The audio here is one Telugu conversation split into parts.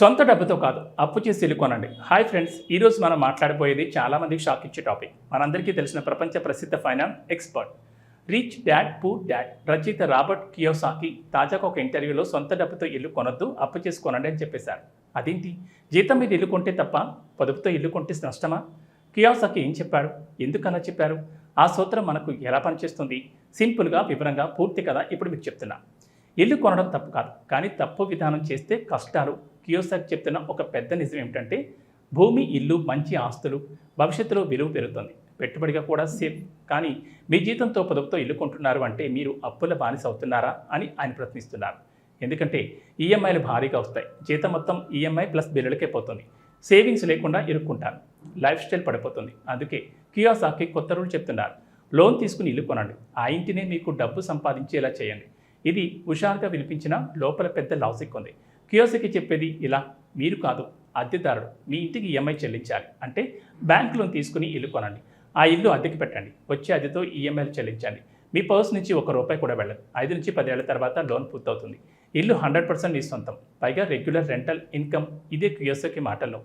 సొంత డబ్బుతో కాదు అప్పు చేసి ఇల్లు కొనండి హాయ్ ఫ్రెండ్స్ ఈరోజు మనం మాట్లాడబోయేది చాలా మందికి షాక్ ఇచ్చే టాపిక్. మనందరికీ తెలిసిన ప్రపంచ ప్రసిద్ధ finance expert rich dad poor dad రచయిత రాబర్ట్ కియోసాకి తాజాగా ఒక ఇంటర్వ్యూలో సొంత డబ్బుతో ఇల్లు కొనొద్దు అప్పు చేసుకోనండి అని చెప్పేశారు. అదేంటి? జీతం మీద ఇల్లు కొంటే తప్ప పొదుపుతో ఇల్లు కొంటే నష్టమా? కియోసాకి ఏం చెప్పాడు? ఎందుకన్నా చెప్పారు? ఆ సూత్రం మనకు ఎలా పనిచేస్తుంది? సింపుల్గా వివరంగా పూర్తి కదా? ఇప్పుడు మీకు చెప్తున్నా. ఇల్లు కొనడం తప్పు కాదు కానీ తప్పు విధానం చేస్తే కష్టాలు కియోసాక్ చెప్తున్న ఒక పెద్ద నిజం ఏమిటంటే భూమి ఇల్లు మంచి ఆస్తులు భవిష్యత్తులో విలువ పెరుగుతుంది. పెట్టుబడిగా కూడా సేఫ్. కానీ మీ జీతంతో పొదుపుతో ఇల్లు కొంటున్నారు అంటే మీరు అప్పుల బానిస అవుతున్నారా అని ఆయన ప్రశ్నిస్తున్నారు. ఎందుకంటే ఈఎంఐలు భారీగా వస్తాయి. జీతం మొత్తం ఈఎంఐ ప్లస్ బిల్లులకే పోతుంది. సేవింగ్స్ లేకుండా ఇరుక్కుంటారు. లైఫ్ స్టైల్ పడిపోతుంది. అందుకే కియోసాకి కొత్త రూల్ చెప్తున్నారు. లోన్ తీసుకుని ఇల్లు కొనండి. ఆ ఇంటినే మీకు డబ్బు సంపాదించేలా చేయండి. ఇది హుషారుగా వినిపించిన లోపల పెద్ద లాజిక్ ఉంది. కియోసకి చెప్పేది ఇలా మీరు కాదు అద్దెదారుడు మీ ఇంటికి ఈఎంఐ చెల్లించాలి. అంటే బ్యాంక్ లోన్ తీసుకుని ఇల్లు కొనండి. ఆ ఇల్లు అద్దెకి పెట్టండి. వచ్చే అద్దెతో ఈఎంఐలు చెల్లించండి. మీ పర్స్ నుంచి ఒక రూపాయి కూడా వెళ్ళదు. ఐదు నుంచి పదేళ్ళ తర్వాత లోన్ పూర్తవుతుంది. ఇల్లు హండ్రెడ్ పర్సెంట్ మీ సొంతం. పైగా రెగ్యులర్ రెంటల్ ఇన్కమ్ ఇదే క్యూఎస్ఓకి మాటల్లో.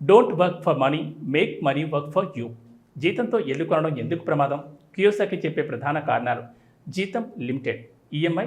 Don't work for money make money work for you. జీతంతో ఇల్లు కొనడం ఎందుకు ప్రమాదం? కియోసాకి చెప్పే ప్రధాన కారణాలు. జీతం లిమిటెడ్ ఈఎంఐ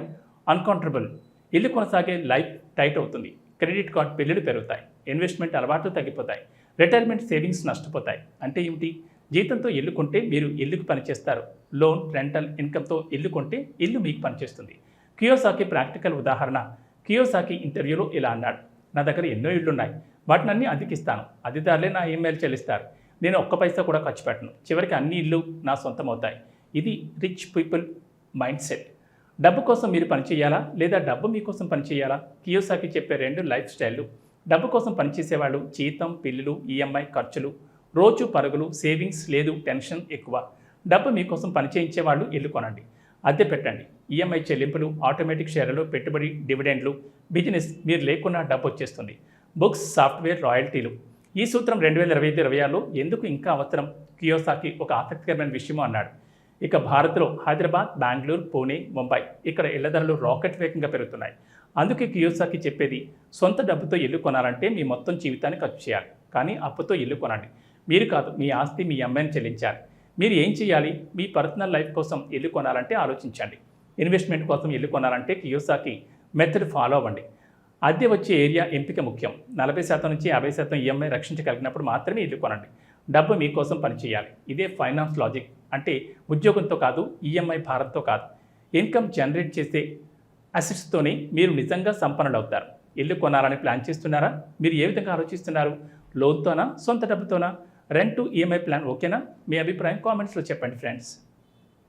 అన్కౌంటరబుల్ ఇల్లు కొనసాగే లైఫ్ టైట్ అవుతుంది. క్రెడిట్ కార్డ్ బిల్లులు పెరుగుతాయి. ఇన్వెస్ట్మెంట్ అలవాట్లు తగ్గిపోతాయి. రిటైర్మెంట్ సేవింగ్స్ నష్టపోతాయి. అంటే ఏమిటి? జీతంతో ఇల్లు కొంటే మీరు ఇల్లుకు పనిచేస్తారు లోన్ రెంటల్ ఇన్కమ్తో ఇల్లు కొంటే ఇల్లు మీకు పనిచేస్తుంది కియోసాకి ప్రాక్టికల్ ఉదాహరణ. కియోసాకి ఇంటర్వ్యూలో ఇలా అన్నాడు. నా దగ్గర ఎన్నో ఇళ్ళు ఉన్నాయి వాటిని అన్ని అద్దెకిస్తాను. అద్దెదారులే నా ఈమెయిల్ చెల్లిస్తారు. నేను ఒక్క పైసా కూడా ఖర్చు పెట్టను. చివరికి అన్ని ఇల్లు నా సొంతం అవుతాయి ఇది రిచ్ పీపుల్ మైండ్ సెట్. డబ్బు కోసం మీరు పనిచేయాలా లేదా డబ్బు మీకోసం పనిచేయాలా కియోసాకి చెప్పే రెండు లైఫ్ స్టైల్లు. డబ్బు కోసం పనిచేసేవాళ్ళు జీతం పిల్లులు ఈఎంఐ ఖర్చులు. రోజు పరుగులు సేవింగ్స్ లేదు టెన్షన్ ఎక్కువ. డబ్బు మీకోసం పనిచేయించే వాళ్ళు ఇల్లు కొనండి. అద్దె పెట్టండి. ఈఎంఐ చెల్లింపులు ఆటోమేటిక్ షేర్లు పెట్టుబడి డివిడెండ్లు బిజినెస్ మీరు లేకున్నా డబ్బు వచ్చేస్తుంది. బుక్స్ సాఫ్ట్వేర్ రాయల్టీలు. ఈ సూత్రం రెండు వేల ఇరవై ఐదు ఇరవై ఆరులో ఎందుకు ఇంకా అవసరం? కియోసాకి ఒక ఆసక్తికరమైన విషయము అన్నాడు. ఇక భారత్లో హైదరాబాద్ బెంగళూరు పూణే ముంబై ఇక్కడ ఇళ్ళ ధరలు రాకెట్ వేగంగా పెరుగుతున్నాయి. అందుకే కియోసాకి చెప్పేది సొంత డబ్బుతో ఇల్లు కొనాలంటే మీ మొత్తం జీవితాన్ని ఖర్చు చేయాలి. కానీ అప్పుతో ఇల్లు కొనండి. మీరు కాదు మీ ఆస్తి మీ అమ్మాయిని చెల్లించాలి. మీరు ఏం చేయాలి? మీ పర్సనల్ లైఫ్ కోసం ఇల్లు కొనాలంటే ఆలోచించండి. ఇన్వెస్ట్మెంట్ కోసం ఇల్లు కొనాలంటే కియోసాకి మెథడ్ ఫాలో అవ్వండి. అద్దె వచ్చే ఏరియా ఎంపిక ముఖ్యం. నలభై శాతం నుంచి యాభై శాతం ఈఎంఐ రక్షించగలిగినప్పుడు మాత్రమే ఇల్లు కొనండి. డబ్బు మీకోసం పనిచేయాలి. ఇదే ఫైనాన్స్ లాజిక్. అంటే ఉద్యోగంతో కాదు ఈఎంఐ భారంతో కాదు. ఇన్కమ్ జనరేట్ చేసే అసెట్స్తోనే మీరు నిజంగా సంపన్నులవుతారు. ఇల్లు కొనాలని ప్లాన్ చేస్తున్నారా? మీరు ఏ విధంగా ఆలోచిస్తున్నారు? లోన్తోనా? సొంత డబ్బుతోనా? రెంట్ ఈఎంఐ ప్లాన్ ఓకేనా? మీ అభిప్రాయం కామెంట్స్లో చెప్పండి ఫ్రెండ్స్.